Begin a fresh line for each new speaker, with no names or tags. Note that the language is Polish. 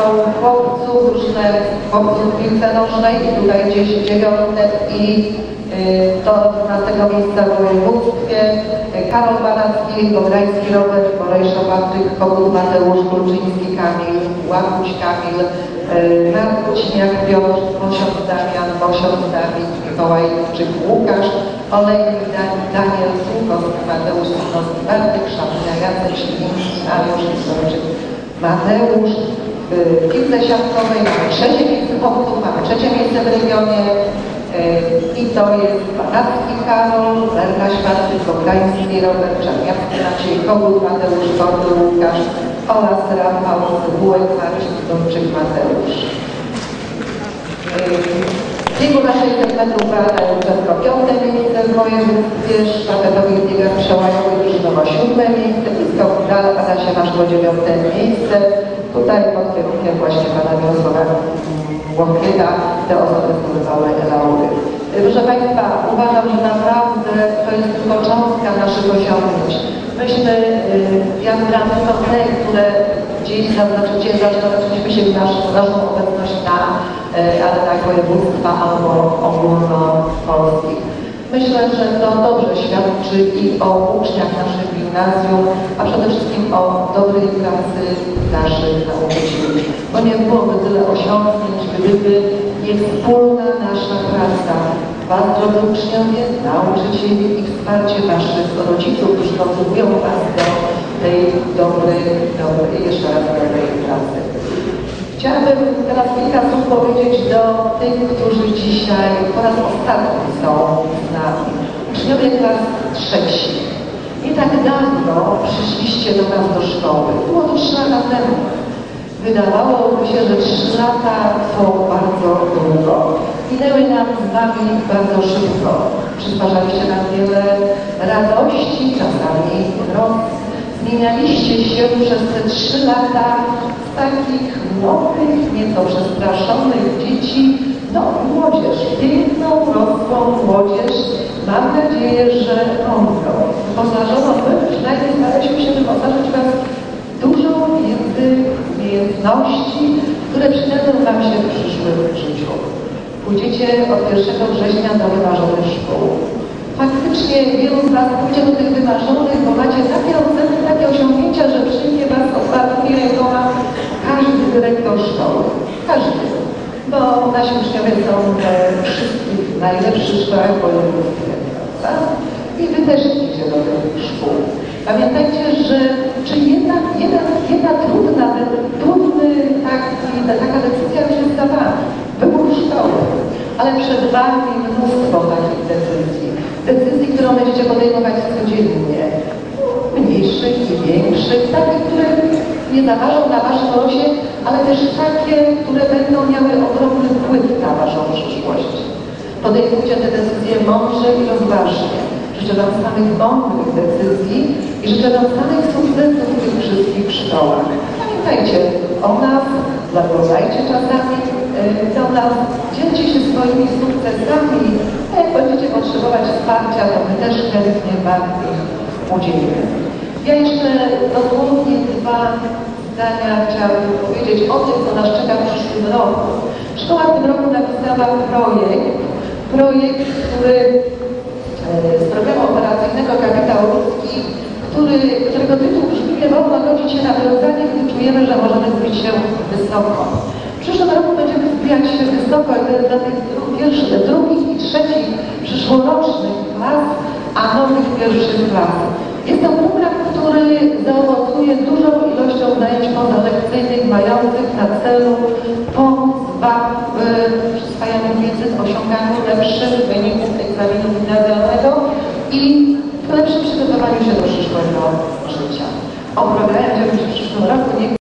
zespołu chłopców, różne chłopców piłce nożnej i tutaj gdzieś dziewiąte i y, do 12 miejsca w województwie. Y, Karol Banacki, Bobrański Robert, Borejsza Patryk, Kogut Mateusz, Kulczyński Kamil, Łapuć Kamil, y, Marciniak Piotr, Mosiąc Damian, Mosiąc Dawid, Mikołajczyk Łukasz, Olejnik Dan- Daniel, Słuchowski Mateusz, Słuchowski Bartek, Szamina Jacek, Śliwiński, Mariusz, Historiczyk Mateusz. Y, W piłce siatkowej mamy trzecie miejsce chłopców, mamy trzecie miejsce w regionie. Y, I to jest Banacki Karol, Zerkaś Patryk, Bogański Robert, Czarniawski Maciej, Kogut Mateusz, Kordy Łukasz oraz Rafał Bułek Marcin, Duńczyk Mateusz. W biegu na 600 metrów Beata Juczewko piąte miejsce w województwie, sztafetowych biegach przełajowych drużynowa siódme miejsce i skok dal Adasia Maszko dziewiąte miejsce. Tutaj pod kierunkiem właśnie pana Mirosława Łokwieta te osoby zdobywały laury. Proszę Państwa, uważam, że naprawdę to jest tylko cząstka naszych osiągnięć. Myśmy, y, jak bramy są te, które gdzieś zaznaczycie, zaznaczyliśmy się w nasz, naszą obecność na y, arenach województwa albo ogólnopolskich. Myślę, że to dobrze świadczy i o uczniach naszych gimnazjum, a przede wszystkim o dobrej pracy naszych nauczycieli. Bo nie byłoby tyle osiągnięć, gdyby nie wspólna nasza praca. Was, drodzy uczniowie, nauczycieli i wsparcie Waszych rodziców, którzy motywują Was do tej dobrej, dobrej, jeszcze raz dobrej pracy. Chciałabym teraz kilka słów powiedzieć do tych, którzy dzisiaj po raz ostatni są z nami. Uczniowie klas trzecich. Nie tak dawno przyszliście do nas do szkoły. Było to trzy lata temu. Wydawałoby się, że trzy lata to bardzo długo. Minęły nam z Wami bardzo szybko. Przysparzaliście nam wiele radości, czasami roz. Zmienialiście się przez te trzy lata z takich młodych, nieco przestraszonych dzieci, no młodzież, piękną, rosłą młodzież. Mam nadzieję, że mądrą. Wyposażoną, my przynajmniej staraliśmy się wyposażyć Was dużo wiedzy, umiejętności, które przydadzą Wam się w przyszłym życiu. Pójdziecie od 1 września do wymarzonych szkół. Faktycznie wielu z Was pójdzie do tych wymarzonych, bo macie takie osiągnięcia, że przyjmie Was, odparkuje go każdy dyrektor szkoły. Każdy. Bo nasi uczniowie są we wszystkich najlepszych szkołach w województwie. prawda? I Wy też idziecie do tych szkół. Pamiętajcie, że czy jedna, jedna, jedna trudna, trudny taki, taka decyzja już jest za Wami. Wybór szkoły. Ale przed Wami mnóstwo takich decyzji. Decyzji, które będziecie podejmować codziennie. Mniejszych i większych, takich, które nie zaważą na Waszym losie, ale też takie, które będą miały ogromny wpływ na Waszą przyszłość. Podejmujcie te decyzje mądrze i rozważnie. Życzę Wam samych mądrych decyzji i życzę Wam samych sukcesów w tych wszystkich szkołach. Pamiętajcie o nas, zaglądajcie czasami do nas, dzielcie się swoimi sukcesami, a jak będziecie potrzebować wsparcia, to my też chętnie Wam ich udzielimy. Ja jeszcze dosłownie dwa zdania chciałabym powiedzieć o tym, co nas czeka w przyszłym roku. Szkoła w tym roku napisała projekt, projekt, który z programu operacyjnego Kapitał Ludzki, który, którego tytuł brzmi Nie wolno godzić się na wyrodzenie, gdy czujemy, że możemy zbić się wysoko. W przyszłym roku będziemy zbijać się wysoko i to jest dla tych pierwszych, drugich i trzecich przyszłorocznych klas, a nowych pierwszych klas. Jest to program, który zaowocuje dużą ilością zajęć pozalekcyjnych, mających na celu pomóc Wam w przyswajaniu wiedzy, w osiąganiu lepszych wyników egzaminu gimnazjalnego i w lepszym przygotowaniu się do przyszłego życia. O programie w przyszłym roku